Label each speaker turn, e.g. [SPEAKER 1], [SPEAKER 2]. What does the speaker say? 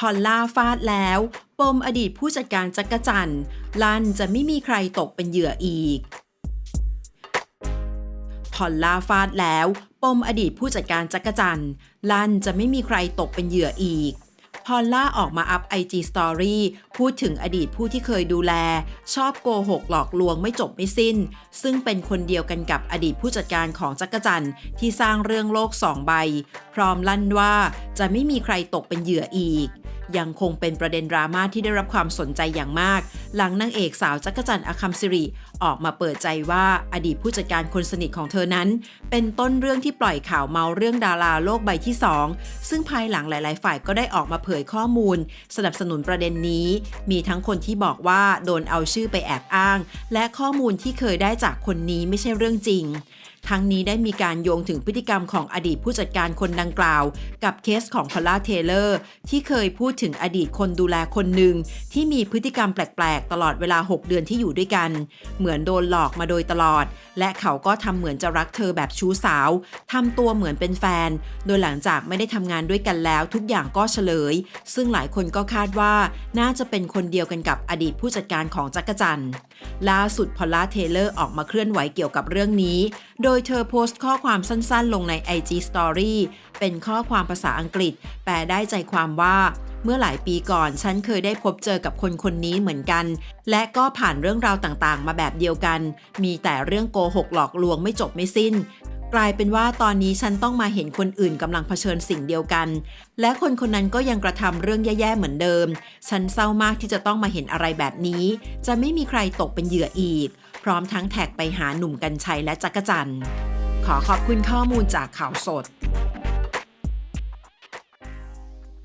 [SPEAKER 1] พอลล่าฟาดแล้ว ปมอดีตผู้จัดการจักรจันลั่นจะไม่มีใครตกเป็นเหยื่ออีก พอลล่าฟาดแล้ว ปมอดีตผู้จัดการจักรจันลั่นจะไม่มีใครตกเป็นเหยื่ออีก พอลล่าออกมาอัพ IG Story พูดถึงอดีตผู้ที่เคยดูแล ชอบโกหกหลอกลวงไม่จบไม่สิ้น ซึ่งเป็นคนเดียวกันกับอดีตผู้จัดการของจักรจันที่สร้างเรื่องโลกสองใบ พร้อมลั่นว่าจะไม่มีใครตกเป็นเหยื่ออีก ยังคงเป็นประเด็นดราม่าที่ได้รับความสนใจอย่างมาก หลังนางเอกสาวจักรจันทร์อคัมสิริ ออกมาเปิดใจว่าอดีตผู้จัดการคนสนิทของเธอนั้น เป็นต้นเรื่องที่ปล่อยข่าวเมาเรื่องดาราโลกใบที่ 2 ซึ่งภายหลังหลายๆ ฝ่ายก็ได้ออกมาเผยข้อมูล สนับสนุนประเด็นนี้ มีทั้งคนที่บอกว่าโดนเอาชื่อไปแอบอ้าง และข้อมูลที่เคยได้จากคนนี้ไม่ใช่เรื่องจริง ทั้งนี้ได้มีการโยงถึงพฤติกรรมของอดีตผู้จัดการคนดังกล่าว กับเคสของพอลล่าเทเลอร์ ที่เคยพูดถึงอดีตคนดูแลคนหนึ่ง ที่มีพฤติกรรมแปลกๆ ตลอดเวลา 6 เดือนที่อยู่ด้วยกัน เหมือนโดนหลอกมาโดยตลอด และเขาก็ทำเหมือนจะรักเธอแบบชู้สาวทำตัวเหมือนเป็นแฟน โดยหลังจากไม่ได้ทำงานด้วยกันแล้ว ทุกอย่างก็เฉลย ซึ่งหลายคนก็คาดว่าน่าจะเป็นคนเดียวกันกับอดีตผู้จัดการของจักรจันทร์ล่าสุดพอลล่าเทเลอร์ออกมาเคลื่อนไหวเกี่ยวกับเรื่องนี้ โดยเธอโพสต์ข้อความสั้นๆ ลงใน IG Story เป็นข้อความภาษาอังกฤษ แปลได้ใจความว่าเมื่อหลายปีก่อนฉันเคยได้พบเจอกับคนคนนี้เหมือนกัน และก็ผ่านเรื่องราวต่างๆ มาแบบเดียวกัน มีแต่เรื่องโกหกหลอกลวงไม่จบไม่สิ้น กลายเป็นว่าตอนนี้ฉันต้องมาเห็นคนอื่นกำลังเผชิญสิ่งเดียวกัน และคนคนนั้นก็ยังกระทำเรื่องแย่ๆเหมือนเดิม ฉันเศร้ามากที่จะต้องมาเห็นอะไรแบบนี้ จะไม่มีใครตกเป็นเหยื่ออีก ร้อมทั้งแท็กไปหาหนุ่มกัญชัยและจักรจันทร์ขอขอบคุณข้อมูลจากข่าวสด